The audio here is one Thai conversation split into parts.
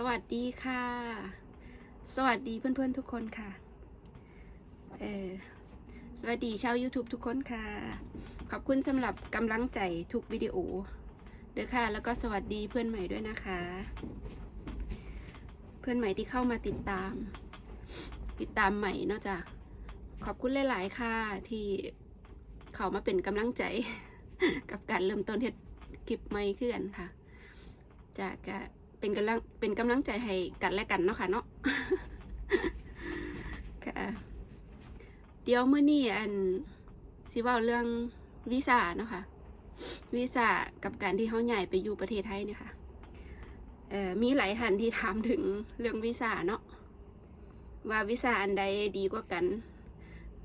สวัสดีค่ะ สวัสดีเพื่อนๆทุกคนค่ะ เออสวัสดีชาว YouTube ทุกคนค่ะ ขอบคุณสำหรับกำลังใจทุกวิดีโอเด้อค่ะ แล้วก็สวัสดีเพื่อนใหม่ด้วยนะคะ เพื่อนใหม่ที่เข้ามาติดตาม ติดตามใหม่นอกจากขอบคุณหลาย ๆ ค่ะ ที่เขามาเป็นกำลังใจ กับการเริ่มต้นเฮ็ดคลิปใหม่ขึ้นค่ะ จาก เป็นกำลังเป็นกำลังใจให้กันและกันเนาะค่ะเนาะค่ะเดี๋ยวเมื้อนี้อันสิว้าเรื่องวีซ่าเนาะค่ะวีซ่ากับการที่เฮาใหญ่ไปอยู่ประเทศไทยเนี่ยค่ะมีหลายท่านที่ถามถึงเรื่องวีซ่าเนาะว่าวีซ่าอันใดดีกว่ากัน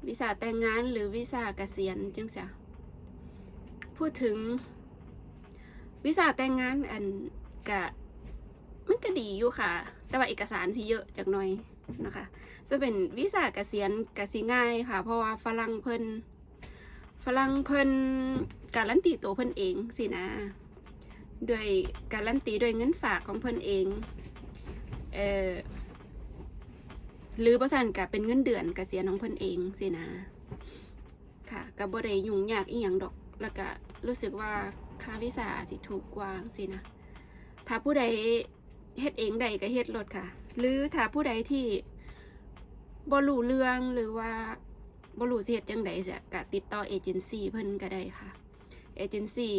วีซ่าแต่งงานหรือวีซ่าเกษียณจังซี่พูดถึงวีซ่าแต่งงานอันกะ มันก็ดีอยู่ค่ะ แต่ว่าเอกสารสิเยอะจากหน่อยนะคะ จะเป็นวีซ่าเกษียณกสิง่ายค่ะ เพราะว่าฝรั่งเพิ่นฝรั่งเพิ่นการันตีตัวเพิ่นเองสินะด้วยการันตีด้วยเงินฝากของเพิ่นเองเอ่อหรือประสันกับเป็นเงินเดือนกเกษียณของเพิ่นเองสินะ ค่ะก็บ่ได้ยุ่งยากอีหยังดอก แล้วก็รู้สึกว่าค่าวีซ่าสิถูกกว่าสินะ ถ้าผู้ใด เฮ็ดเองใดก็เฮ็ดรถค่ะ หรือถ้าผู้ใดที่บ่รู้เรื่องหรือว่าบ่รู้สิเฮ็ดจังใดจะก็ติดต่อเอเจนซี่เพิ่นก็ได้ค่ะ เอเจนซี่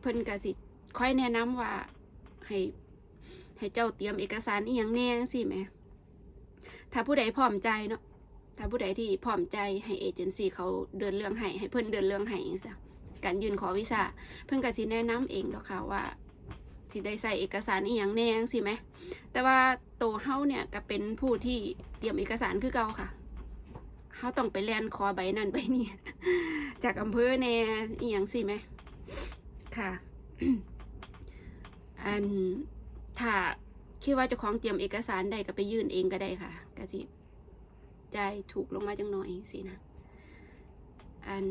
เพิ่นก็สิค่อยแนะนำว่าให้ให้เจ้าเตรียมเอกสารอีหยังแน่จังซี่แหมถ้าผู้ใดพร้อมใจเนาะถ้าผู้ใดที่พร้อมใจให้เอเจนซี่เขาเดินเรื่องให้ให้เพิ่นเดินเรื่องให้จังซี้การยื่นขอวีซ่าเพิ่นก็สิแนะนำเองดอกค่ะว่า สิได้ใส่เอกสารอีหยังแน่จังซี่ไหม แต่ว่าโตเฮาเนี่ยก็เป็นผู้ที่เตรียมเอกสารคือเก่าค่ะเฮาต้องไปแลนขอใบนั่นใบนี้จากอำเภอแน่อีหยังสิไหมค่ะอันถ้าคิดว่าจ้าของเตรียมเอกสารได้ก็ไปยื่นเองก็ได้ค่ะก็สิใจถูกลงมาจังหน่อยสินะอัน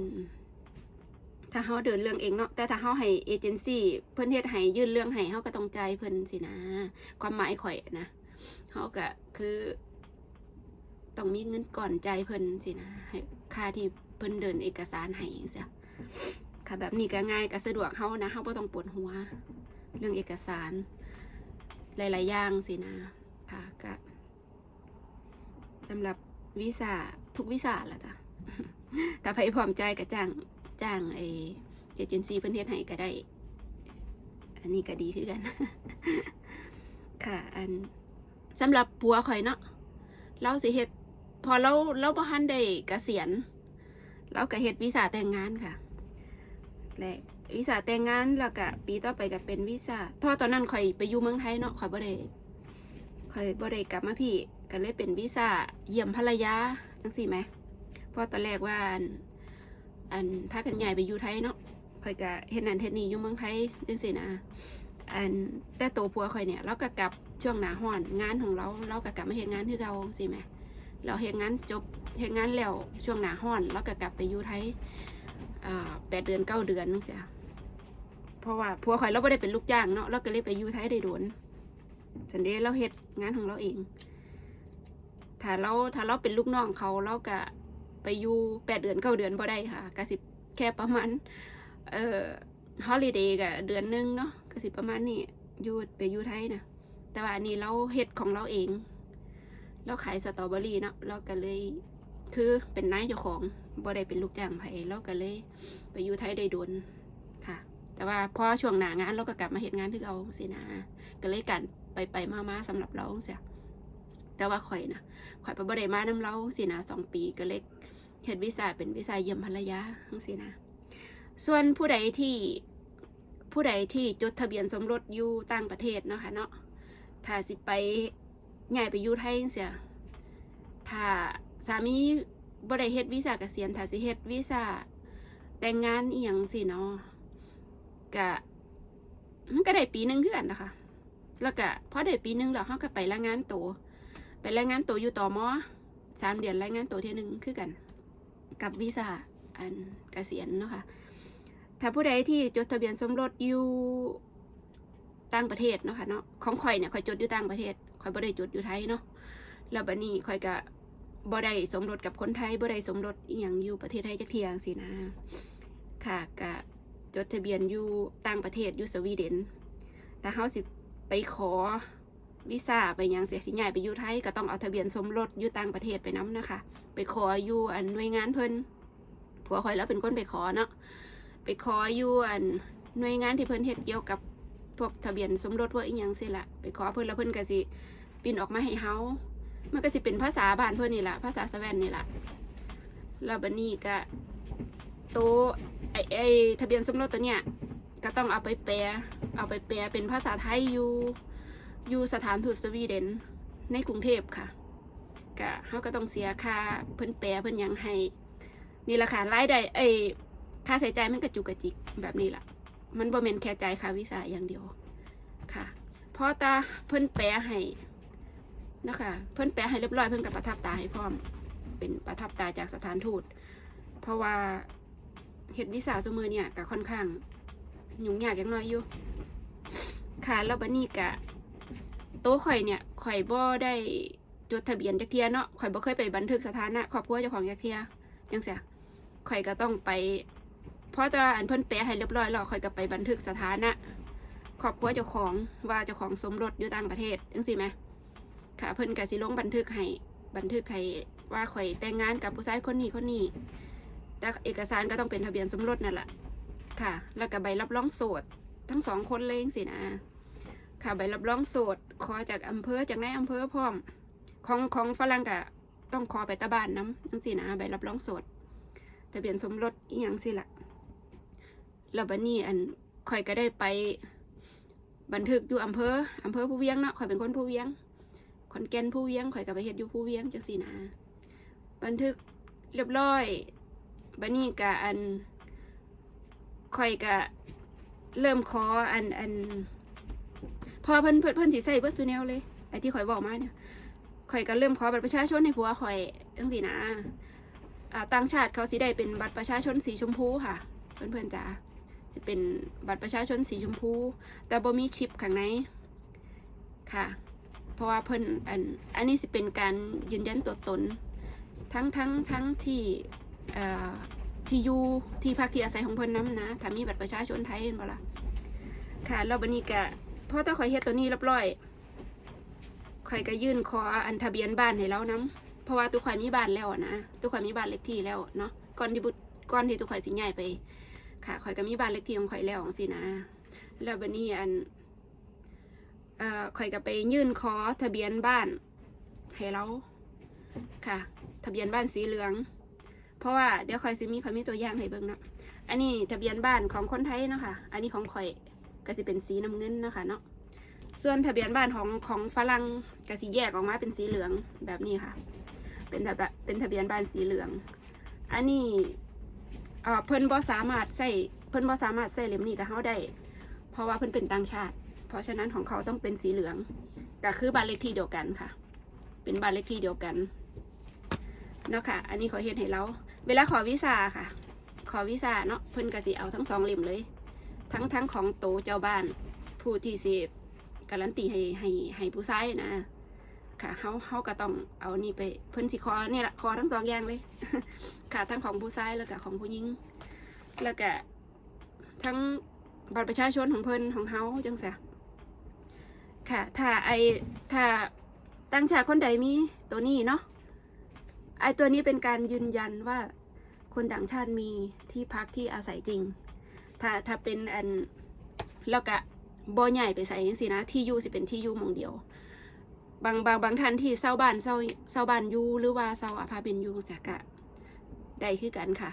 ถ้าเขาเดินเรื่องเองเนาะแต่ถ้าเขาให้เอเจนซี่เพิ่อนเฮ็ดให้ยื่นเรื่องให้เขาก็ต้องใจเพิ่นสินะ ความหมายข่อยนะเขาก็คือ ต้องมีเงินก่อนใจเพิ่นสินะให้ค่าที่เพิ่นเดินเอกสารให้เสียค่ะแบบนี้ก็ง่ายก็สะดวกเขานะเขาบ่ต้องปวดหัว เรื่องเอกสาร หลาย ๆ อย่างสินะค่ะก็สำหรับวีซ่าทุกวีซ่าแหละจ้ะแต่ไผพร้อมใจายก็จ้าง จ้างไอเอเจนซี่เพิ่นเฮ็ดให้ก็ได้ อันนี้ก็ดีคือกัน ค่ะ อันสำหรับปัวข่อยเนาะเราสิเฮ็ดพอเราเราบ่ทันได้เกษียณเราก็เฮ็ดวีซ่าแต่งงานค่ะแรกวีซ่าแต่งงานแล้วก็ปีต่อไปก็เป็นวีซ่าเพราะตอนนั้นข่อยไปอยู่เมืองไทยเนาะข่อยบ่ได้ข่อยบ่ได้กลับมาพี่ก็เลยเป็นวีซ่าเยี่ยมภรรยาจังสี่ไหมพราะตอนแรกว่า อันอันพากันใหญ่ไปอยู่ไทยเนาะข่อยก็เฮ็ดนั่นเฮ็ดนี่อยู่เมืองไทยจังสี่นะอันแต่ตัวผัวข่อยเนี่ยเราก็กลับช่วงหนาร้อนงานของเราเราก็กลับมาเฮ็ดงานคือเราสิไหมเราเฮ็ดงานจบเฮ็ดงานแล้วช่วงหนาร้อนเราก็กลับไปอยู่ไทยอ่าแปดเดือนเก้าเดือนนั่นเสียเพราะว่าผัวข่อยเราไม่ได้เป็นลูกจ้างเนาะเราก็เลยไปอยู่ไทยได้โดนสันเดเราเฮ็ดงานของเราเอง ถ้าเราถ้าเราเป็นลูกน้องเขาเราก็ ไปอยู่แปดเดือนเก้าเดือนพอได้ค่ะก็สิแค่ประมาณเอ่อฮอลิเดย์ก็เดือนหนึงเนาะก็สิประมาณนี้อยู่ไปอยู่ไทยนะแต่ว่าอันนี้เราเฮ็ดของเราเองเราขายสตรอเบอรี่เนาะเราก็เลยคือเป็นนายเจ้าของบ่ได้เป็นลูกจ้างไผเราก็เลยไปอยู่ไทยได้โดนค่ะ แต่ว่าพอช่วงหนางานเราก็กลับมาเฮ็ดงานคือเอาสินะก็เลยกันไปไปมามาสำหรับเราเสียแต่ว่าข่อยนะข่อยไปบ่ได้มานํเราสินะสองปีก็เลย เฮ็ดวีซ่าเป็นวีซ่าเยี่ยมภรรยาจังซีนะ ส่วนผู้ใดที่ผู้ใดที่จดทะเบียนสมรสอยู่ต่างประเทศเนาะค่ะเนาะถ้าสิไปย้ายไปอยู่ไทยเสียถ้าสามีบ่ได้เฮ็ดวีซ่าเกษียณถ้าสิเฮ็ดวีซ่าแต่งงานอีหยังสิเนาะก็มันก็ได้ปีหนึงคือกันนะคะแล้วก็พอได้ปีหนึงแล้วเฮาก็ไปรายงานตัวไปรายงานตัวอยู่ต่อมอสามเดือนรายงานตัวเที่ยหนึงคือกัน กับวีซ่าอันเกษียณเนาะค่ะถ้าผู้ใดที่จดทะเบียนสมรสอยู่ต่างประเทศเนาะค่ะเนาะของข่อยเนี่ยข่อยจดอยู่ต่างประเทศข่อยบ่ได้จดอยู่ไทยเนาะแล้วบัดนี้ข่อยก็บ่ได้สมรสกับคนไทยบ่ได้สมรสอีหยังอยู่ประเทศไทยจักเที่ยงซี่นะค่ะก็จดทะเบียนอยู่ต่างประเทศอยู่สวีเดนแต่เฮาสิไปขอ วีซ่าไปยังเสียสิย้ายไปอยู่ไทยก็ต้องเอาทะเบียนสมรสอยู่ต่างประเทศไปนํนะคะ ไปขออยู่อันหน่วยงานเพิ่นผัวข่อยแล้วเป็นคนไปขอเนาะไปขออยู่อันหน่วยงานที่เพิ่นเฮ็ดเกี่ยวกับพวกทะเบียนสมรสพวกอีหยังสิละไปขอเพิ่นแล้วเพิ่นก็สิปินออกมาให้เฮามันก็สิเป็นภาษาบ้านเพิ่นนี่ละภาษาสแวนนี่ละแล้วบัดนี้ก็โตไอไอทะเบียนสมรสตัวเนี้ยก็ต้องเอาไปแปลเอาไปแปลเป็นภาษาไทยอยู่ อยู่สถานทูตสวีเดนในกรุงเทพค่ะก็เขาก็ต้องเสียค่าเพิ่นแปรเพิ่นยังให้นี่แหละค่ะรายได้เอ้ค่าใช้จ่ายมันกระจุกกระจิกแบบนี้ละมันบ่แม่นแค่จ่ายค่าวีซ่าอย่างเดียวค่ะพอตาเพิ่นแปลให้นะคะเพิ่นแปลให้เรียบร้อยเพิ่นก็ประทับตาให้พร้อม เป็นประทับตาจากสถานทูต เพราะว่าเฮ็ดวีซ่าซุมือเนี่ยก็ค่อนข้างยุ่งยากอย่างน้อยอยู่ค่ะแล้วบัดนี้ก็โต๊ะข่อยเนี่ยข่อยบ่ได้จดทะเบียนจักเทียเนาะข่อยบ่เคยไปบันทึกสถานะครอบครัวเจ้าของจักเทียจังเสียข่อยก็ต้องไปเพราะแต่อันเพิ่นแปลให้เรียบร้อยแล้วข่อยก็ไปบันทึกสถานะครอบครัวเจ้าของว่าเจ้าของสมรสอยู่ต่างประเทศจังซี่ไหมค่ะเพิ่นก็สิลงบันทึกให้บันทึกให้ว่าข่อยแต่งงานกับผู้ชายคนนี้คนนี้แต่เอกสารก็ต้องเป็นทะเบียนสมรสนั่นแหละค่ะ แล้วก็ใบรับรองโสดทั้งสองคนเลยจังซี่นะ ค่ะใบรับรองโสดขอจากอำเภอจากในายอำเภอพร้อม ของของฝรั่งก็ต้องขอไปตะบ้านน้ำจังสินะใบรับรองโสดทะเบียนสมรสอีหยังสิละ่ะแล้วบัดนี้อันข่อยก็ได้ไป บันทึกอยู่อำเภออำเภอผู้เวียงเนาะข่อยเป็นคนผู้เวียงขอนแก่นผู้เวียงข่อยก็ไปเฮ็ดอยู่ผู้เวียงจังสินะบันทึกเรียบร้อยบัดนี้ก็อันข่อยก็เริ่มขออันอัน พอเพิ่นเพิ่นเพิ่นสิใส่เบิดซูแนวเลยไอ้ที่ข่อยบอกมาเนี่ยข่อยก็เริ่มขอบัตรประชาชนให้ผัวข่อยจังสินะอ่าต่างชาติเขาสิได้เป็นบัตรประชาชนสีชมพูค่ะ เพื่อนๆจ๋าจะเป็นบัตรประชาชนสีชมพู แต่บ่มีชิปข้างในค่ะ เพราะว่าเพิ่นอันอันนี้สิเป็นการยืนยันตัวตน ทั้งทั้งทั้งที่เอ่อที่อยู่ที่พักที่อาศัยของเพิ่นน้ำนะถ้ามีบัตรประชาชนไทยเห็นบ่ล่ะค่ะแล้วบัดนี้ก็ พอตาข่อยเฮ็ดตัวนี้รียบร้อยข่อยก็ยื่นขออันทะเบียนบ้านให้เรานํเพราะว่าตุกข่อยมีบ้านแล้วนะตุกข่อยมีบ้านเล็กที่แล้วเนาะก่อนที่บุตรก่อนที่ตุกข่อยสิย้ายไป ค่ะข่อยก็มีบ้านเล็กที่ของข่อยแล้วสินะ แล้วบัดนี้อันเอ่อข่อยก็ไปยื่นขอทะเบียนบ้านให้เราค่ะ ทะเบียนบ้านสีเหลือง เพราะว่าเดี๋ยวข่อยสิมีข่อยมีตัวอย่างให้เบิ่งเนาะอันนี้ทะเบียนบ้านของคนไทยเนาะค่ะอันนี้ของข่อย ก็สิเป็นสีน้ำเงินนะคะเนาะส่วนทะเบียนบ้านของของฝรั่งก็สิแยกออกมาเป็นสีเหลืองแบบนี้ค่ะ เป็นทะเบียนเป็นทะเบียนบ้านสีเหลือง อันนี้เออเพิ่นบ่สามารถใส่เพิ่นบ่สามารถใส่เล่มนี้กับเฮาได้ เพราะว่าเพิ่นเป็นต่างชาติ เพราะฉะนั้นของเขาต้องเป็นสีเหลืองก็คือบ้านเลขที่เดียวกันค่ะ เป็นบ้านเลขที่เดียวกันเนาะค่ะ อันนี้ขอเฮ็ดให้เรา เวลาขอวีซ่าค่ะ ขอวีซ่าเนาะเพิ่นก็สิเอาทั้งสองเล่มเลย ทั้งทั้งของโตเจ้าบ้าน ผู้ที่เสิการันตีให้ให้ให้ผู้ชายนะค่ะเฮาเฮาก็ต้องเอานี่ไปเพิ่นสิคอนี่แหละคอทั้งสองอย่างเลย ค่ะทั้งของผู้ชายแล้วก็ของผู้หญิง แล้วก็ทั้งบัตรประชาชนของเพิ่นของเฮาจังซะค่ะ ถ้าไอถ้าตั้งชาติคนใดมีตัวนี้เนาะไอตัวนี้เป็นการยืนยันว่าคนต่างชาติมีที่พักที่อาศัยจริง ถ้าถ้าเป็นอันแล้วก็บ่ใหญ่ไปใส่ยังสินะ ที่อยู่สิเป็นที่อยู่มองเดียว บางบางบางท่านที่เศร้าบ้านเศร้าเศร้าบ้านอยู่หรือว่าเศร้าอาร์ตเมนอยู่จากกะได้คือกันค่ะ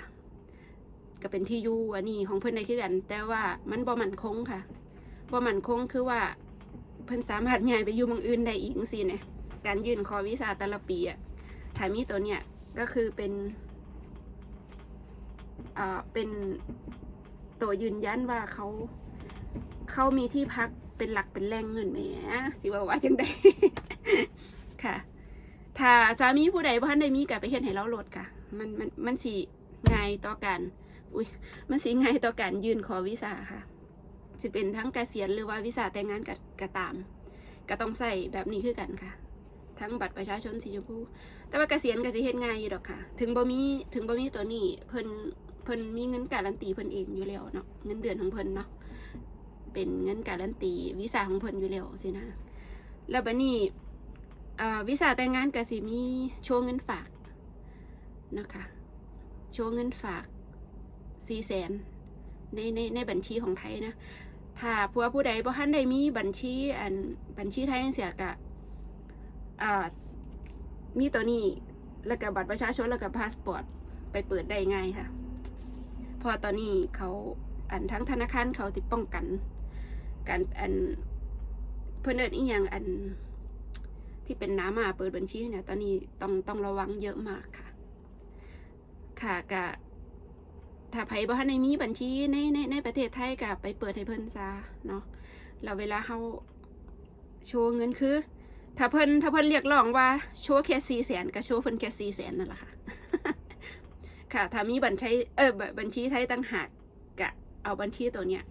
ก็เป็นที่อยู่อันนี้ของเพื่อนได้คือกัน แต่ว่ามันบ่มั่นคงค่ะบ่มั่นคงคือว่าเพิ่อนสามารถย้ายไปอยู่มองอื่นได้อีกสิเนี่ยการยื่นขอวีซ่าแต่ละปีอะถ้ามีตัวเนี้ยก็คือเป็นอ่าเป็น ตัวยืนยันว่าเขา เขามีที่พักเป็นหลักเป็นแหล่งเงินแหมสิว่าว่าจังใดค่ะ ถ้าสามีผู้ใดบ่ทันได้มีก็ไปเฮ็ดให้เราโหลดค่ะ มันมันมันสิง่ายต่อการอุ้ยมันสิง่ายต่อการยื่นขอวีซ่าค่ะสิเป็นทั้งเกษียณหรือว่าวีซ่าแต่งงานกับกตาม ก็ต้องใส่แบบนี้คือกันค่ะ ทั้งบัตรประชาชนสีชมพูแต่ว่าเกษียณก็สิเฮ็ดง่ายอยู่ดอกค่ะ ถึงบ่มีถึงบ่มีตัวนี้เพิ่น เพิ่นมีเงินการันตีเพิ่นเองอยู่แล้วเนาะเงินเดือนของเพิ่นเนาะเป็นเงินการันตีวีซ่าของเพิ่นอยู่แล้วสินะแล้วบัดนี้วีซ่าแต่งงานก็สิมีโชว์เงินฝากนะคะโชว์เงินฝากสี่แสนในในในบัญชีของไทยนะถ้าผัวผู้ใดบ่ทันได้มีบัญชีอันบัญชีไทยจังเสียกะมีตัวนี้แล้วก็บัตรประชาชนแล้วก็พาสปอร์ตไปเปิดได้ง่ายค่ะ พอตอนนี้เขาอันทั้งธนาคารเขาติดป้องกัน การอันเพื่อนเอินอีกอย่างอันที่เป็นน้ำมาเปิดบัญชีเนี่ยตอนนี้ต้องต้องระวังเยอะมากค่ะ ค่ะกะถ้าไผบ่ทันได้มีบัญชีในในในประเทศไทยก็ไปเปิดให้เพิ่นซะเนาะแล้วเวลาเฮาโชว์เงินคือ ถ้าเพิ่นถ้าเพิ่นเรียกร้องว่าโชว์แค่4แสนก็โชว์เพิ่นแค่4แสนนั่นแหละค่ะ ค่ะถ้ามีบัญชีเออบัญชีไทยต่างหากก็เอาบัญชีตัวเนี้ย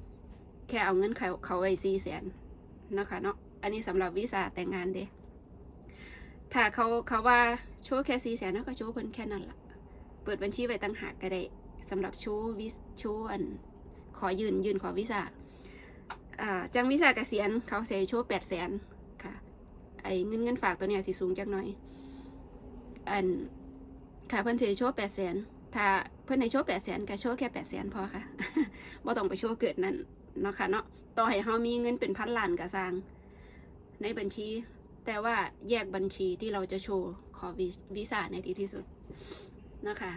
แค่เอาเงินเขาเขาไว้4แสนนะคะเนาะอันนี้สำหรับวีซ่าแต่งงานเด้ถ้าเขาเขาว่าโชว์แค่4แสนก็โชว์เพิ่นแค่นั้นละเปิดบัญชีไว้ต่างหากก็ได้สำหรับโชว์วิโชว์อันขอยืนยืนขอวีซ่าอ่าจังวีซ่าเกษียณเขาเสียโชว์แปดแสนค่ะไอเงินเงินฝากตัวเนี้ยสิสูงจักหน่อยอันค่ะเพิ่นเสียโชว์แปดแสน ถ้าเพิ่อนในโชว์แปดแสนก็โชว์แค่แปดแสนพอค่ะบ่ต้องไปโชว์เกิดนั่นเนาะค่ะเนาะต่อให้เฮามีเงินเป็นพันล้านก็สร้าง ในบัญชี แต่ว่าแยกบัญชีที่เราจะโชว์ขอวีซ่าในดีที่สุดนะคะ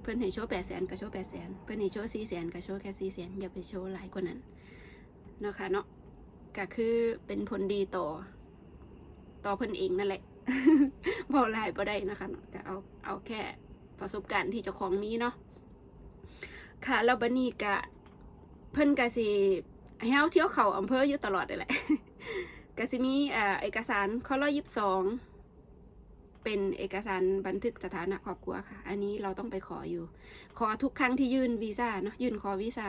เพื่อนให้โชว์แปดแสนก็โชว์แปดแสนเพื่อนให้โชว์สี่แสนก็โชว์แค่สี่แสนอย่าไปโชว์หลายกว่านั้นนะคะเนาะก็คือเป็นผลดีต่อ ต่อเพื่อนเองนั่นแหละบอกลายบ่ได้นะคะเนาะแต่เอาเอาแค่ ประสบการณ์ที่เจ้าของมีเนาะค่ะแล้วบันนี้กะเพิ่นกะสิเฮาเที่ยวเขาอำเภออยู่ตลอดเลยแหละกะสิมีเอกสารข้อร้อยยิบสองเป็นเอกสารบันทึกสถานะครอบครัวค่ะ อันนี้เราต้องไปขออยู่ ขอทุกครั้งที่ยื่นวีซ่าเนาะยื่นขอวีซ่า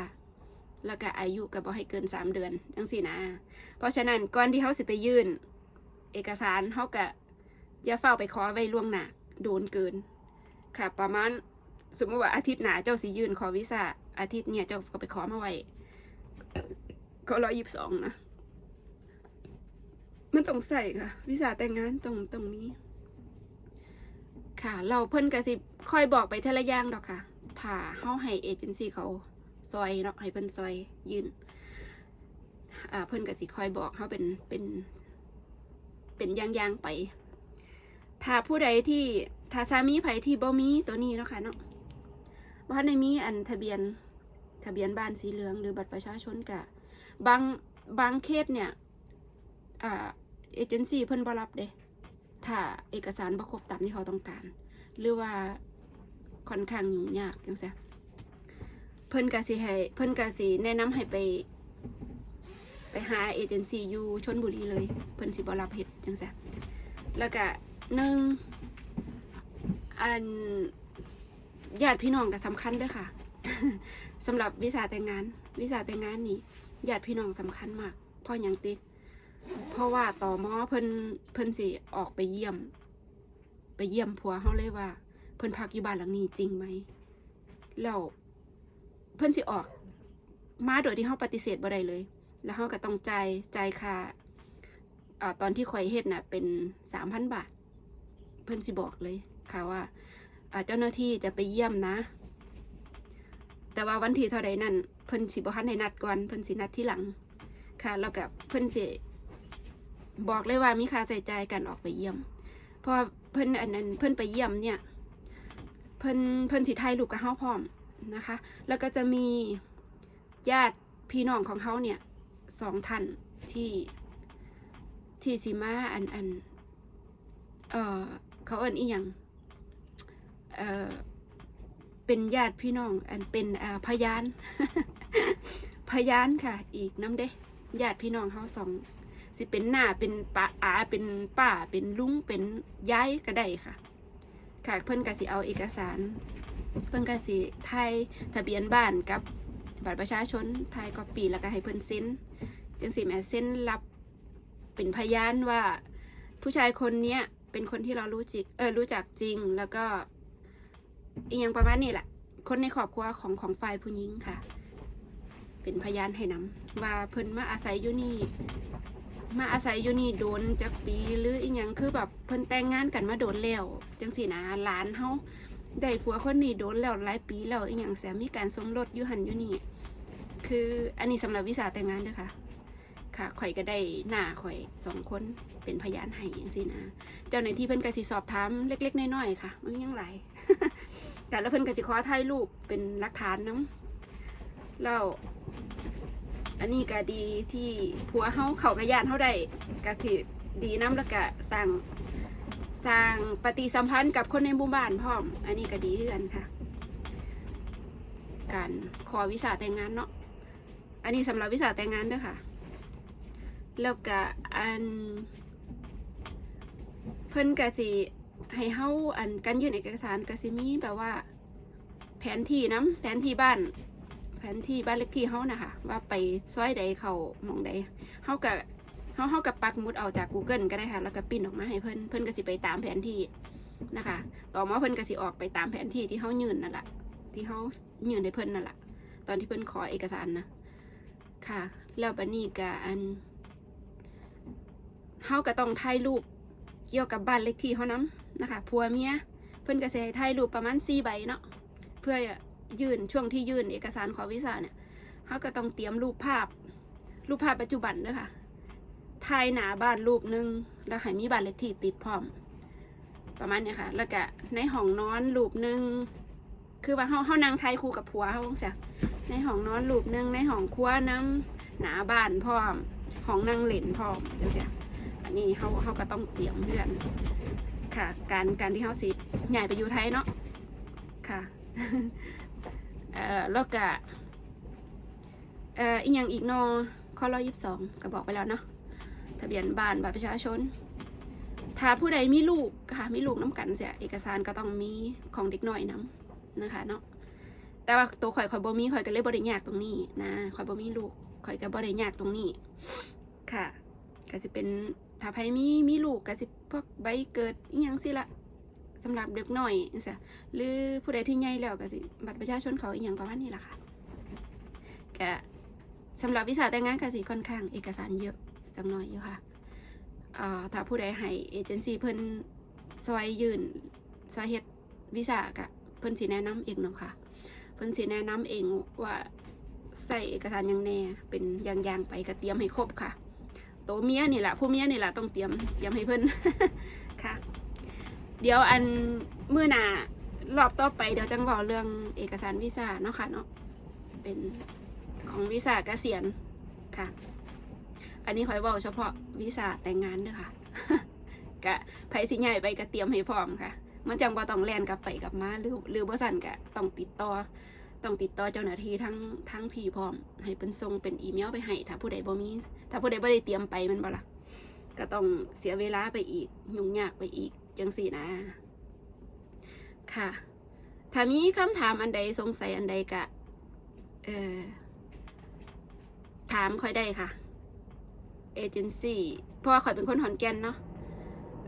แล้วก็อายุก็บ่ให้เกินสามเดือนจังสี่นะ เพราะฉะนั้นก่อนที่เขาสิไปยื่น เอกสารเขาก็อย่าเฝ้าไปขอไว้ล่วงหน้าโดนเกิน ค่ะ ประมาณสมมติว่าอาทิตย์หนาเจ้าสิยื่นขอวีซ่าอาทิตย์เนี่ยเจ้าก็ไปขอมาไว้ก็ร้อยยิบสองนะ มันต้องใส่ค่ะ วีซ่าแต่งงานตรงตรงนี้ ค่ะ เราเพิ่นก็สิคอยบอกไปเทละย่างดอกค่ะถ้าเฮาให้เอเจนซี่เขาซอยเนาะให้เพิ่นซอยยืนอ่าเพิ่นก็สิคอยบอกเฮาเป็นเป็น เป็นย่างๆไป ถ้าผู้ใดที่ถ้าสามีไผที่บ่มีตัวนี้เนาะค่ะเนาะบ่ทันได้มีอันทะเบียนทะเบียนบ้านสีเหลืองหรือบัตรประชาชนกะบางบางเคสเนี่ยอ่าเอเจนซี่เพิ่นบ่รับเด้ถ้าเอกสารประครบตามที่เขาต้องการ หรือว่าค่อนข้างยุ่งยากจังซี่เพิ่นกสิให้เพิ่นกสิแนะนำให้ไป ไปหาเอเจนซี่อยู่ชนบุรีเลย เพิ่นสิบ่รับเฮ็ดจังซี่แล้วก็ หนึ่งอันญาติพี่น้องก็สำคัญด้อค่ะสำหรับวีซ่าแต่งงานวีซ่าแต่งงานนี่ญาติพี่น้องสำคัญมากเพราะหยังติเพราะว่าต่อมอเพิ่นเพิ่นสิออกไปเยี่ยม ไปเยี่ยมผัวเขาเลยว่า เพิ่นพักอยู่บ้านหลังนี้จริงไหมแล้วเพิ่นสิออก มาโดยที่เขาปฏิเสธบ่ได้เลย แล้วเขาก็ต้องจ่ายจ่ายค่าตอนที่ข่อยเฮ็ดน่ะ เป็นสามพันบาท พิ่นสิบอกเลยค่ะว่าเจ้าหน้าที่จะไปเยี่ยมนะ แต่ว่าวันที่เท่าใดนั่นเพิ่นสิบ่ทันได้นัดก่อนเพิ่นสินัดที่หลัง ค่ะ แล้วก็เพิ่นสิบอกเลยว่ามีค่าใช้จ่ายการออกไปเยี่ยมเพราะเพิ่นอันนั้นเพิ่นไปเยี่ยมเนี่ย เพิ่นเพิ่นสิถ่ายรูปกับเฮาพร้อมนะคะ แล้วก็จะมีญาติพี่น้องของเขาเนี่ยสองท่านที่ที่สิมาอันอันเอ่อ เขาเอิ้นอีหยังเออเป็นญาติพี่น้องอันเป็นพยาน พยานค่ะ อีกน้ำเด้ญาติพี่น้องเขาสองสิเป็นหน้าเป็นป้าอาเป็นป้าเป็นลุงเป็นยายก็ได้ค่ะ ค่ะเพิ่อนกสิเอาเอกสาร เพิ่อนกสิไทยทะเบียนบ้านกับบัตรประชาชนไทยก็ปีแล้วก็ให้เพิ่อนเซ็นจังสิแม่เซ็นรับเป็นพยานว่าผู้ชายคนเนี้ย เป็นคนที่เรารู้จิกเออรู้จักจริงแล้วก็อีกอย่างประมาณนี้แหละ คนในครอบครัวของของฝ่ายผู้หญิงค่ะ เป็นพยานให้นำว่าเพิ่นมาอาศัยอยู่นี่ มาอาศัยอยู่นี่โดนจากปีหรืออีกอย่างคือแบบเพิ่นแต่งงานกันมาโดนแล้วจังสี่นะหลานเฮาได้ผัวคนนี้โดนแล้วหลายปีแล้วอีกอย่างเสียมีการสมรสอยู่หันอยู่นี่ คืออันนี้สำหรับวิสาแต่งงานเด้อค่ะ ค่ะข่อยก็ได้หน้าข่อยสองคนเป็นพยานให้จังซี่นะเจ้าหน้าที่เพิ่นก็สิสอบถามเล็ก ๆน้อยๆค่ะมันมีหยังหลายแต่แล้วเพิ่นก็สิขอถ่ายรูปเป็นหลักฐานนํแล้วอันนี้ก็ดีที่ผัวเฮาเขาก็ย่านเฮาได้ก็สิดีนํแล้วก็สร้างสร้างปฏิสัมพันธ์กับคนในหมู่บ้านพร้อม อันนี้ก็ดีคือนค่ะ การขอวีซ่าแต่งงานเนาะอันนี้สำหรับวีซ่าแต่งงานด้อค่ะ แล้วก็อัน เพิ่นก็สิให้เฮาอันการยื่นเอกสารก็สิมีแบบว่า แผนที่น้ำแผนที่บ้าน แผนที่บ้านเลขที่เฮานะคะว่าไปซอยใดเข้าหมองใดเฮาก็เฮาเฮากับปักหมุดเอาจาก Google ก็ได้ค่ะ แล้วก็ปิ้นออกมาให้เพิ่นเพิ่นก็สิไปตามแผนที่นะคะ ต่อมาเพิ่นก็สิออกไปตามแผนที่ที่เฮายื่นนั่นแหละที่เฮายื่นให้เพิ่นนั่นแหละตอนที่เพิ่นขอเอกสารนะค่ะ แล้วบัดนี้ก็อัน เฮาก็ต้องถ่ายรูปเกี่ยวกับบ้านเลขที่เฮานํนะคะผัวเมียเพิ่นก็สิให้ถ่ายรูปประมาณ4ใบเนาะเพื่อยื่นช่วงที่ยื่นเอกสารขอวีซ่าเนี่ยเฮาก็ต้องเตรียมรูปภาพ รูปภาพปัจจุบันเด้อค่ะถ่ายหน้าบ้านรูปหนึงแล้วให้มีบ้านเลขที่ติดพร้อม ประมาณเนี้ยค่ะ แล้วก็ในห้องนอนรูปหนึงคือว่าเฮาเฮานั่งถ่ายคู่กับผัวเฮาจังซี่ในห้องนอนรูปหนึงในห้องครัวนํหนาบ้านพร้อมห้องนั่งเล่นพร้อมจังซี่ อันนี้เขาเขาก็ต้องเตรียมเพื่อนค่ะ การการที่เขาสิใหญ่ไปอยู่ไทยเนาะค่ะเอ่อแล้วก็เอ่ออีกอย่างอีกเนอข้อร้อยยี่สิบสองก็บอกไปแล้วเนาะทะเบียนบ้านบัตรประชาชน ถ้าผู้ใดมีลูกค่ะมีลูกน้ำกันเสียเอกสารก็ต้องมีของเด็กน้อยน้ำนะคะเนาะแต่ว่าตัวข่อยข่อยบ่มีข่อยก็เลยบ่ได้ยากตรงนี้นะข่อยบ่มีลูกข่อยก็บ่ได้ยากตรงนี้ ค่ะ ก็สิเป็น ถ้าไผมีมีลูกก็สิพวกใบเกิดอีหยังสิละสำหรับเด็กหน้อยจังซี่หรือผู้ใดที่ใหญ่แล้วก็สิบัตรประชาชนเขาอีหยังประมาณนี้ล่ะค่ะก็สำหรับวิสาแต่งงานก็สิค่อนข้างเอกสารเยอะจังหน่อยอยู่ค่ะเอ่อถ้าผู้ใดให้เอเจนซี่เพิ่นซอยยืนซอยเฮ็ดวีซ่าก็เพิ่นสิแนะนำเองเนาะค่ะเพิ่นสิแนะนำเองว่าใส่เอกสารยังแน่เป็นอย่างๆไปก็เตรียมให้ครบค่ะ ตัวเมียนี่แหละผู้เมียนี่แหละต้องเตรียมเตรียมให้เพิ่นค่ะ เดี๋ยวอันมื้อหนารอบต่อไปเดี๋ยวจังบอกเรื่องเอกสารวีซ่าเนาะค่ะเนาะเป็นของวีซ่าเกษียณค่ะ อันนี้คอยเว้าเฉพาะวีซ่าแต่งงานเด้อค่ะกะไผสิใหญ่ไปก็เตรียมให้พร้อมค่ะ มันจังบ่ต้องแลนกลับไปกลับมาหรือหรือบ่สั่นก็ต้องติดต่อต้องติดต่อเจ้าหน้าที่ทั้งทั้งพี่พร้อม ให้เป็นส่งเป็นอีเมลไปให้ถ้าผู้ใดบ่มี ถ้าผู้ใดบ่ได้เตรียมไปมันบ่ล่ะก็ต้องเสียเวลาไปอีก ยุ่งยากไปอีกจังสี่นะ ค่ะ ถ้ามีคำถามอันใดสงสัยอันใดก็เออถามค่อยได้ค่ะเอเจนซี่เพราะว่าข่อยเป็นคนขอนแก่นเนาะ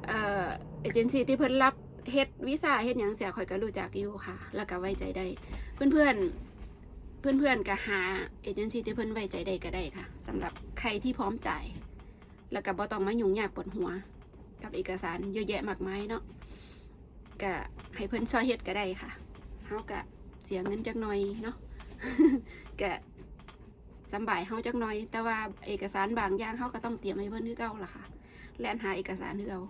เออเอเจนซี่ที่เพิ่นรับเฮ็ดวีซ่าเฮ็ดหยังเสียข่อยก็รู้จักอยู่ค่ะ แล้วก็ไว้ใจได้ เพื่อนเพื่อน เพื่อนๆก็หาเอเจนซี่ที่เพื่อนไว้ใจได้ก็ได้ค่ะสำหรับใครที่พร้อมจ่าย แล้วก็บ่ต้องมายุ่งยากปวดหัว กับเอกสารเยอะแยะมากมายเนาะก็ให้เพื่อนซอยเฮ็ดก็ได้ค่ะเฮาก็เสียเงินจักหน่อยเนาะก็สบายเฮาจักหน่อย แต่ว่าเอกสารบางอย่างเฮาก็ต้องเตรียมให้เพิ่อนคือเก่าล่ะค่ะแล่นหาเอกสารคือเก่า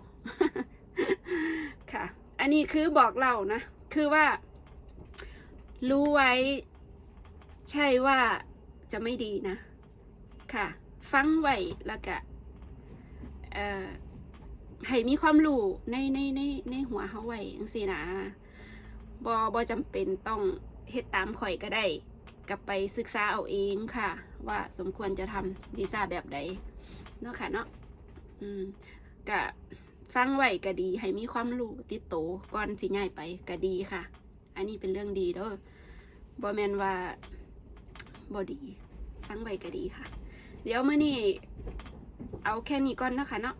ค่ะ อันนี้คือบอกเล่านะ คือว่า รู้ไว้ ใช่ว่าจะไม่ดีนะ ค่ะ ฟังไว้แล้วก็เอ่อให้มีความรู้ในในในในหัวเฮาไว้จังซี่นะบอบอจำเป็นต้องเฮ็ดตามข่อยก็ได้ กลับไปศึกษาเอาเองค่ะ ว่าสมควรจะทำวีซ่าแบบใดเนาะค่ะเนาะอืมก็ฟังไว้ก็ดี ให้มีความรู้ติดโตวก่อนสิย้ายไปก็ดีค่ะ อันนี้เป็นเรื่องดีเด้อบอแมนว่า บอดีฟังไว้ก็ดีค่ะ เดี๋ยวมื่อนี้เอาแค่นี้ก่อนนะคะเนาะ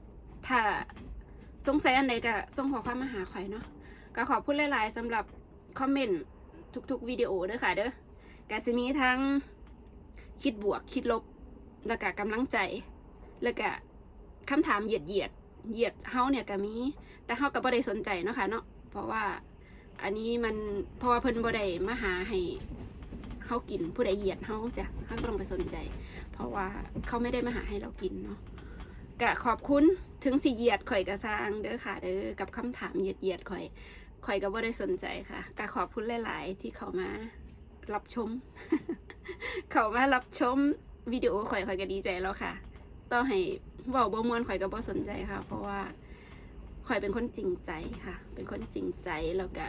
ถ้าสงสัยอันใดก็ส่งข้อความมาหาข่อยเนาะก็ขอบคุณหลาย ๆสำหรับคอมเมนต์ทุกๆวิดีโอเด้อค่ะเด้อก็สิมีทั้งคิดบวกคิดลบ แล้วก็กำลังใจ แล้วก็คำถามเหยียดเหยียดเหยียดเฮาเนี่ยก็มี แต่เฮาก็บ่ได้สนใจเนาะค่ะเนาะเพราะว่าอันนี้มันเพราะว่าเพิ่นบ่ได้มาหาให้ เฮากินผู้ใดเหยียดเฮาเสียเฮาก็ต้องไปสนใจ เพราะว่าเขาไม่ได้มาหาให้เรากินเนาะกะขอบคุณถึงสิเหยียดข่อยกระซางเด้อค่ะเด้อกับคำถามเหยียดเหยียดข่อยข่อยก็บ่ได้สนใจค่ะกะขอบคุณหลาย ๆ ที่เขามารับชม เขามารับชมวิดีโอข่อยข่อยก็ดีใจแล้วค่ะต่อให้เว้าบ่มวนข่อยก็บ่สนใจค่ะ เพราะว่าข่อยเป็นคนจริงใจค่ะ เป็นคนจริงใจแล้วก็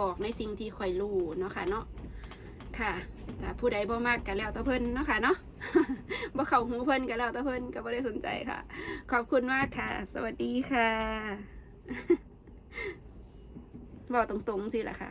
บอกในสิ่งที่ข่อยรู้เนาะค่ะเนาะ ค่ะแต่ผู้ใดบ่มากกันแล้วแต่เพิ่นเนาะค่ะเนาะบ่เข้าหูเพิ่นกันแล้วแต่เพิ่นก็บ่ได้สนใจค่ะ ขอบคุณมากค่ะ สวัสดีค่ะบอกตรงๆสิล่ะค่ะ